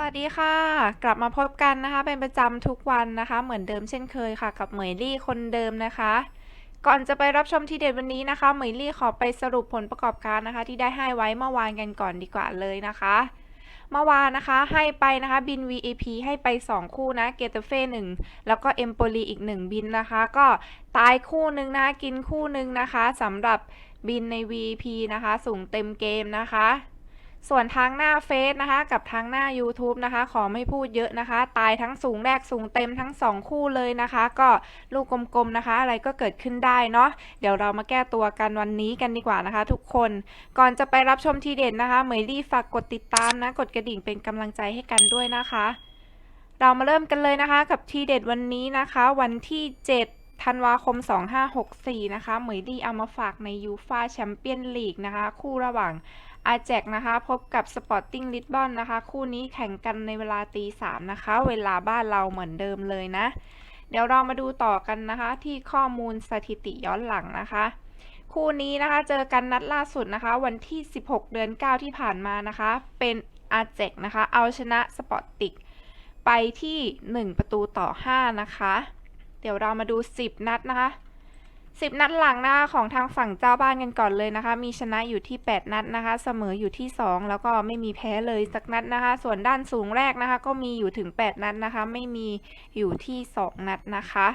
วัสดีค่ะ กลับมาพบกันนะคะ เป็นประจำทุกวันนะคะ เหมือนเดิมเช่นเคยค่ะ กับเหมยลี่คนเดิมนะคะ ก่อนจะไปรับชมทีเด็ดวันนี้นะคะ เหมยลี่ขอไปสรุปผลประกอบการนะคะ ที่ได้ให้ไว้เมื่อวานกันก่อนดีกว่าเลยนะคะ เมื่อวานนะคะให้ไปนะคะบิน VAP ให้ไป 2 คู่นะเกตเฟ่หนึ่งแล้วก็เอมโปลีอีก 1 บินนะคะ ก็ตายคู่หนึ่งนะคะกินคู่หนึ่งนะคะสำหรับบินใน VAP นะคะ สูงเต็มเกมนะคะ ส่วนทางหน้าเฟซนะคะ กับทางหน้า YouTube นะคะ ขอไม่พูดเยอะนะคะ ตายทั้งสูงแรกสูงเต็มทั้ง 2 คู่เลยนะคะ ก็ลูกกลมๆนะคะ อะไรก็เกิดขึ้นได้เนาะเดี๋ยวเรามาแก้ตัวกันวันนี้กันดีกว่านะคะ ทุกคนก่อนจะไปรับชมทีเด็ดนะคะเหมยลี่ฝากกดติดตามนะ กดกระดิ่งเป็นกำลังใจให้กันด้วยนะคะ เรามาเริ่มกันเลยนะคะ กับทีเด็ดวันนี้นะคะ วันที่ 7ธันวาคม 2564 นะคะ เหมยลี่เอามาฝากในยูฟาแชมเปี้ยนลีกนะคะ คู่ระหว่าง อาแจกนะคะ พบกับสปอร์ติ้งลิสบอนนะคะ คู่นี้แข่งกันในเวลาตีสามนะคะ เวลาบ้านเราเหมือนเดิมเลยนะ เดี๋ยวเรามาดูต่อกันนะคะ ที่ข้อมูลสถิติย้อนหลังนะคะ คู่นี้นะคะเจอกันนัดล่าสุดนะคะ วันที่ 16 เดือน 9 ที่ผ่านมานะคะ เป็นอาแจกนะคะ เอาชนะสปอร์ติกไปที่ 1 ประตูต่อ 5 นะคะ เดี๋ยวเรามาดู 10 นัดนะคะ สิบนัดหลังนะคะของทางฝั่งเจ้าบ้านกันก่อนเลยนะคะ มีชนะอยู่ที่ 8 นัดนะคะ เสมออยู่ที่ 2 แล้วก็ไม่มีแพ้เลยสักนัดนะคะ ส่วนด้านสูงแรกนะคะ ก็มีอยู่ถึง 8 นัดนะคะ ไม่มีอยู่ที่ 2 นัดนะคะ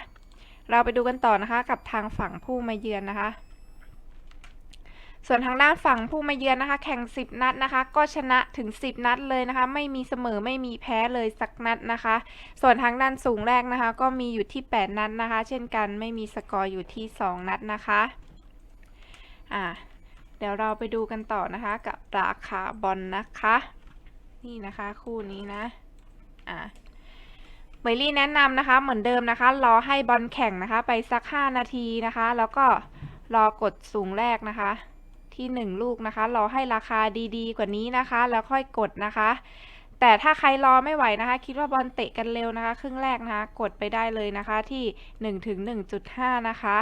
เราไปดูกันต่อนะคะกับทางฝั่งผู้มาเยือนนะคะ ส่วนทางด้านฝั่งผู้มาเยือนนะคะ แข่ง 10 นัดนะคะ ก็ชนะถึง 10 นัดเลยนะคะ ไม่มีเสมอไม่มีแพ้เลยสักนัดนะคะ ส่วนทางด้านสูงแรกนะคะ ก็มีอยู่ที่ 8 นัดนะคะ เช่นกันไม่มีสกอร์อยู่ที่ 2 นัดนะคะอ่าเดี๋ยวเราไปดูกันต่อนะคะ กับราคาบอลนะคะ นี่นะคะคู่นี้นะอ่าเมยลี่แนะนำนะคะเหมือนเดิมนะคะ รอให้บอลแข่งนะคะ ไปสัก 5 นาทีนะคะ แล้วก็รอกดสูงแรกนะคะ ที่ 1 ลูกนะคะ รอให้ราคาดีๆ กว่านี้นะคะ แล้วค่อยกดนะคะ แต่ถ้าใครรอไม่ไหวนะคะ คิดว่าบอลเตะกันเร็วนะคะ ครึ่งแรกนะคะ กดไปได้เลยนะคะที่1ถึง1.5 นะคะ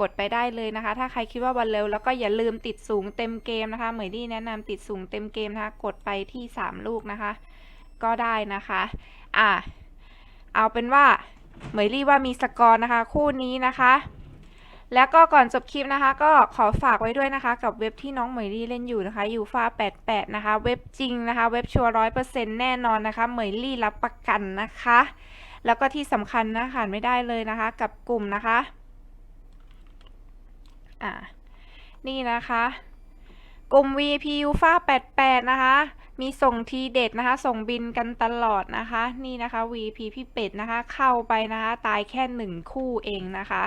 กดไปได้เลยนะคะ ถ้าใครคิดว่าบอลเร็วแล้วก็อย่าลืมติดสูงเต็มเกมนะคะ เหมยลี่แนะนำติดสูงเต็มเกมนะคะ กดไปที่ 3 ลูกนะคะ ก็ได้นะคะ อะ เอาเป็นว่าเหมยลี่ว่ามีสกอร์นะคะ คู่นี้นะคะ แล้วก็ก่อนจบคลิปนะคะ ก็ขอฝากไว้ด้วยนะคะ กับเว็บที่น้องเหมยลี่เล่นอยู่นะคะยูฟา88 นะคะ เว็บจริงนะคะ เว็บชัวร์ร้อยเปอร์เซ็นต์แน่นอนนะคะเหมยลี่รับประกันนะคะ แล้วก็ที่สำคัญนะขาดไม่ได้เลยนะคะ กับกลุ่มนะคะอ่านี่นะคะ กลุ่ม VP u f a 88 นะคะ มีส่งทีเด็ดนะคะ ส่งบินกันตลอดนะคะ นี่นะคะ VP พี่เป็ดนะคะ เข้าไปนะคะ ตายแค่หนึ่งคู่เองนะคะ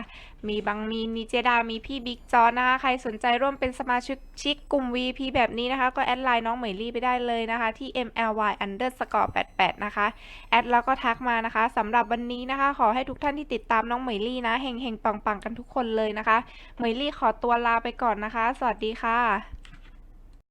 มีบางมีมีเจดา มีพี่บิ๊กจอนะคะ ใครสนใจร่วมเป็นสมาชิกชิกกลุ่ม VP แบบนี้นะคะ ก็แอดไลน์น้องเหมยลี่ไปได้เลยนะคะ ที่ mly underscore 88นะคะ แอดแล้วก็ทักมานะคะสำหรับวันนี้นะคะ ขอให้ทุกท่านที่ติดตามน้องเหมยลี่นะเฮงเฮงปังปังๆกันทุกคนเลยนะคะ เหมยลี่ขอตัวลาไปก่อนนะคะ สวัสดีค่ะ